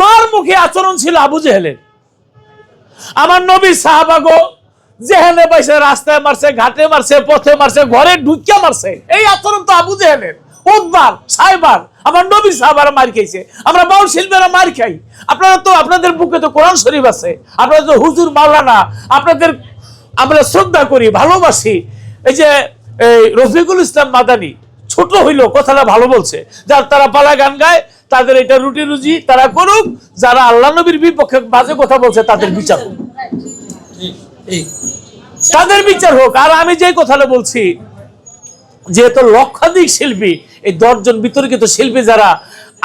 মার মুখে আচরণ ছিল আবু জেহেলের। আমার নবী সাহাবাগো যেখানে পাইছে রাস্তায় মারছে, ঘাটে মারছে, পথে মারছে, ঘরে ঢুকিয়া মারছে, এই আচরণ তো আবু জেহেলের। উদ্বার সাইবার আমার নবী সাহাবারা মার খাইছে। আমরা বাউল শিল্পীরা মার খাই। আপনারা তো, আপনাদের বুকে তো কোরআন শরীফ আছে। আপনারা তো হুজুর, মাওলানা, আপনাদের আমরা শ্রদ্ধা করি, ভালোবাসি। এই যে, এই রফিকুল ইসলাম মাদানি ছোট হইল, কথাটা ভালো বলছে। যার তারা পালা গান গায়, তাদের এটা রুটি রুজি, তারা করুক, যারা আল্লাহ নবীর বিপক্ষে বাজে কথা বলছে, তাদের বিচার হোক। তাদের বিচার হোক। আর আমি যে কথাটা বলছি, যেহেতু লক্ষাধিক শিল্পী, এই দশজন বিতর্কিত শিল্পী যারা,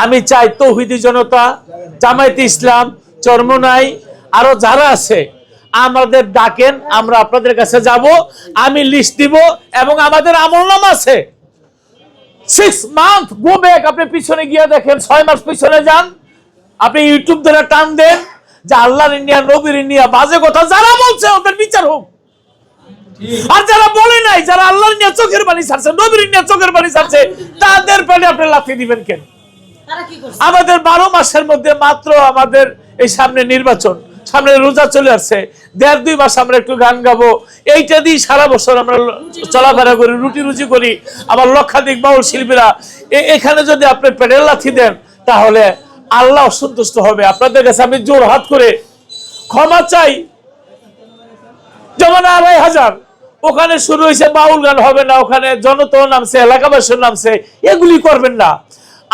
আমি চাই তৌহিদি জনতা, জামায়াতে ইসলাম, চরমনাই, আরও যারা আছে, আমাদের ডাকেন, আমরা আপনাদের কাছে যাব, আমি লিস্ট দিব, এবং আমাদের আমল নাম আছে। সিক্স মান্থ গো ব্যাক আপনি পিছনে গিয়ে দেখেন ছয় মাস পিছনে যান। আপনি ইউটিউব ধরে টান দেন যে আল্লাহর ইন্ডিয়া নবীর ইন্ডিয়া বাজে কথা যারা বলছে ওদের বিচার হোক। আর যারা বলে নাই যারা আল্লাহর নিয়ে চোখের পানি ছাড়ছে নবীর নিয়ে চোখের পানি ছাড়ছে তাদের পেটে আপনি লাথি দিবেন কেন? আমাদের বারো মাসের মধ্যে মাত্র আমাদের এই সামনে নির্বাচন। সামনে রোজা চলে আসছে। দেড় দুই মাস আমরা একটু গান গাবো। এইটা দিয়ে সারা বছর আমরা চলাফেরা করি, রুটি রুজি করি। আবার লক্ষাধিক বাউল শিল্পীরা। এখানে যদি আপনি পেডেল লাথি দেন, তাহলে আল্লাহ অসন্তুষ্ট হবে। আপনাদের কাছে আমি জোর হাত করে ক্ষমা চাই। যেমন আড়াই হাজার। ওখানে শুরু হয়েছে বাউল গান, হবে না। ওখানে জনতন নামছে, এলাকাবাসীর নামছে। এগুলি করবেন না।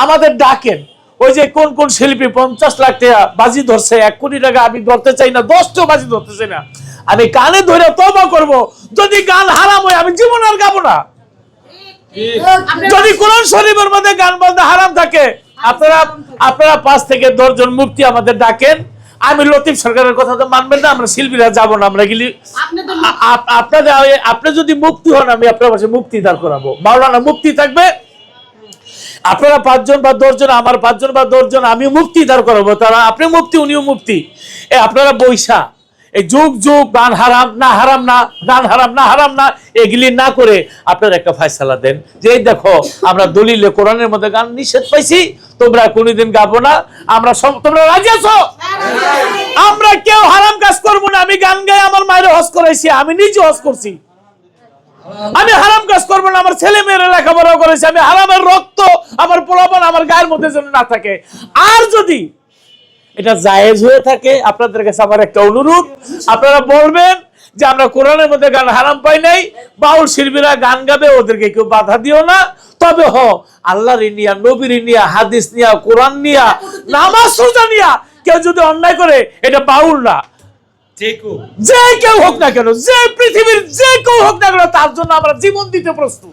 আমাদের ডাকেন। ওই যে কোন কোন শিল্পী পঞ্চাশ লাখ টাকা বাজি ধরছে এক কোটি টাকা আমি ধরতে চাই না দশটা বাজি ধরতে চাই না। আমি কানে ধরে তবা করব যদি গান হারাম হয় আমি জীবন আর গাবো না। যদি কোরআন শরীফের মধ্যে গান বলতে হারাম থাকে আপনারা আপনারা পাঁচ থেকে দশজন মুক্তি আমাদের ডাকেন। আমি লতিফ সরকারের কথা তো মানবেন না আমরা শিল্পীরা যাব না আমরা গেলি আপনাদের আপনি যদি মুক্তি হন আমি আপনার পাশে মুক্তি দাঁড় করাবো। মাওলানা মুক্তি থাকবে। আপনারা পাঁচজন বা দশজন আমার পাঁচজন বা দশজন আমি মুক্তি দাঁড় করাবো। তারা আপনি মুক্তি উনিও মুক্তি। এ আপনারা বৈশা। এই যুগ যুগ গান হারাম না হারাম না গান হারাম না হারাম না এগুলি না করে আপনারা একটা ফয়সালা দেন। যে এই দেখো আমরা দলিলে কোরআনের মধ্যে গান নিষেধ পাইছি তোমরা কোনোদিন গাবো না। আমরা সব- তোমরা রাজি আছো। আমরা কেউ হারাম কাজ করব না। আমি গান গাই আমার মায়ের হজ করাইছি আমি নিজে হজ করছি। আমি হারাম কাজ করব না, আমার ছেলে মেয়েরা লেখাপড়া করেছে, আমি হারামের রক্ত, আমার পোলাপন আমার গায়ের মধ্যে যেন না থাকে। আর যদি এটা জায়েজ হয়ে থাকে, আপনাদের কাছে আমার একটা অনুরোধ, আপনারা বলবেন যে আমরা কোরআনের মধ্যে গান হারাম পাই নাই, বাউল শিল্পীরা গান গাবে, ওদেরকে কেউ বাধা দিও না। তবে হ, আল্লাহর নিয়া নবীর নিয়া হাদিস নিয়া, কোরআন নিয়া, নামাজ রোজা নিয়া, কেউ যদি অন্যায় করে, এটা বাউল না। যে কেউ হোক না কেন যে পৃথিবীর যে কেউ হোক না কেন তার জন্য আমরা জীবন দিতে প্রস্তুত